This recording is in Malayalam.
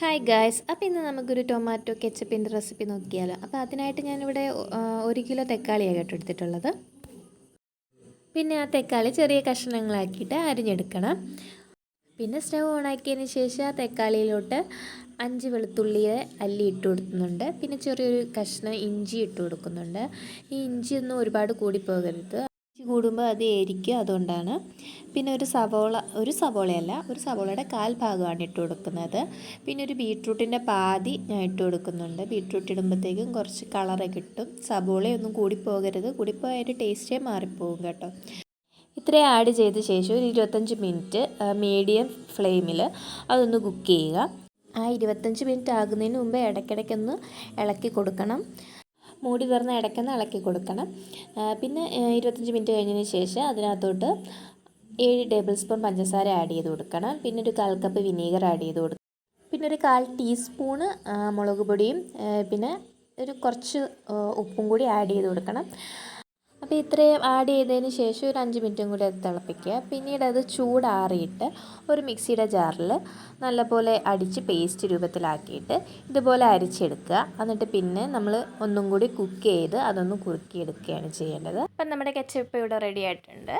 ഹായ് ഗായ്സ് അപ്പോൾ ഇന്ന് നമുക്കൊരു ടൊമാറ്റോ കെച്ചപ്പിന്റെ റെസിപ്പി നോക്കിയാലോ. അപ്പോൾ അതിനായിട്ട് ഞാനിവിടെ ഒരു കിലോ തക്കാളിയാണ് കേട്ടോ എടുത്തിട്ടുള്ളത്. പിന്നെ ആ തക്കാളി ചെറിയ കഷ്ണങ്ങളാക്കിയിട്ട് അരിഞ്ഞെടുക്കണം. പിന്നെ സ്റ്റവ് ഓണാക്കിയതിന് ശേഷം ആ തക്കാളിയിലോട്ട് അഞ്ച് വെളുത്തുള്ളിയെ അല്ലി ഇട്ട് കൊടുക്കുന്നുണ്ട്. പിന്നെ ചെറിയൊരു കഷ്ണം ഇഞ്ചി ഇട്ട് കൊടുക്കുന്നുണ്ട്. ഈ ഇഞ്ചി ഒന്നും ഒരുപാട് കൂടി പോകരുത് ഇഞ്ചി കൂടുമ്പോൾ അത് എരിക്കും അതുകൊണ്ടാണ്. പിന്നെ ഒരു സവോള ഒരു സവോളയല്ല ഒരു സവോളയുടെ കാൽ ഭാഗമാണ് ഇട്ട് കൊടുക്കുന്നത്. പിന്നെ ഒരു ബീട്രൂട്ടിന്റെ പാതി ഞാൻ ഇട്ട് കൊടുക്കുന്നുണ്ട്. ബീട്രൂട്ട് ഇടുമ്പോഴത്തേക്കും കുറച്ച് കളറ് കിട്ടും. സവോളയൊന്നും കൂടിപ്പോകരുത്. കൂടിപ്പോയാൽ ടേസ്റ്റേ മാറിപ്പോകും കേട്ടോ. ഇത്രയും ആഡ് ചെയ്ത ശേഷം ഒരു ഇരുപത്തഞ്ച് മിനിറ്റ് മീഡിയം ഫ്ലെയിമിൽ അതൊന്ന് കുക്ക് ചെയ്യുക. ആ ഇരുപത്തഞ്ച് മിനിറ്റ് ആകുന്നതിന് മുമ്പ് ഇടയ്ക്കിടയ്ക്കൊന്ന് ഇളക്കി കൊടുക്കണം. മൂടി തുറന്ന് ഇടയ്ക്കൊന്ന് ഇളക്കി കൊടുക്കണം. പിന്നെ ഇരുപത്തഞ്ച് മിനിറ്റ് കഴിഞ്ഞതിന് ശേഷം അതിനകത്തോട്ട് ഏഴ് ടേബിൾ സ്പൂൺ പഞ്ചസാര ആഡ് ചെയ്ത് കൊടുക്കണം. പിന്നെ ഒരു കാൽ കപ്പ് വിനീഗർ ആഡ് ചെയ്ത് കൊടുക്കണം. പിന്നെ ഒരു കാൽ ടീസ്പൂണ് മുളക് പൊടിയും പിന്നെ ഒരു കുറച്ച് ഉപ്പും കൂടി ആഡ് ചെയ്ത് കൊടുക്കണം. അപ്പോൾ ഇത്രയും ആഡ് ചെയ്തതിന് ശേഷം ഒരു അഞ്ച് മിനിറ്റും കൂടി അത് തിളപ്പിക്കുക. പിന്നീട് അത് ചൂടാറിയിട്ട് ഒരു മിക്സിയുടെ ജാറിൽ നല്ലപോലെ അടിച്ച് പേസ്റ്റ് രൂപത്തിലാക്കിയിട്ട് ഇതുപോലെ അരിച്ചെടുക്കുക. എന്നിട്ട് പിന്നെ നമ്മൾ ഒന്നും കൂടി കുക്ക് ചെയ്ത് അതൊന്ന് കുറുക്കിയെടുക്കുകയാണ് ചെയ്യേണ്ടത്. അപ്പം നമ്മുടെ കെച്ചപ്പ് ഇവിടെ റെഡി ആയിട്ടുണ്ട്.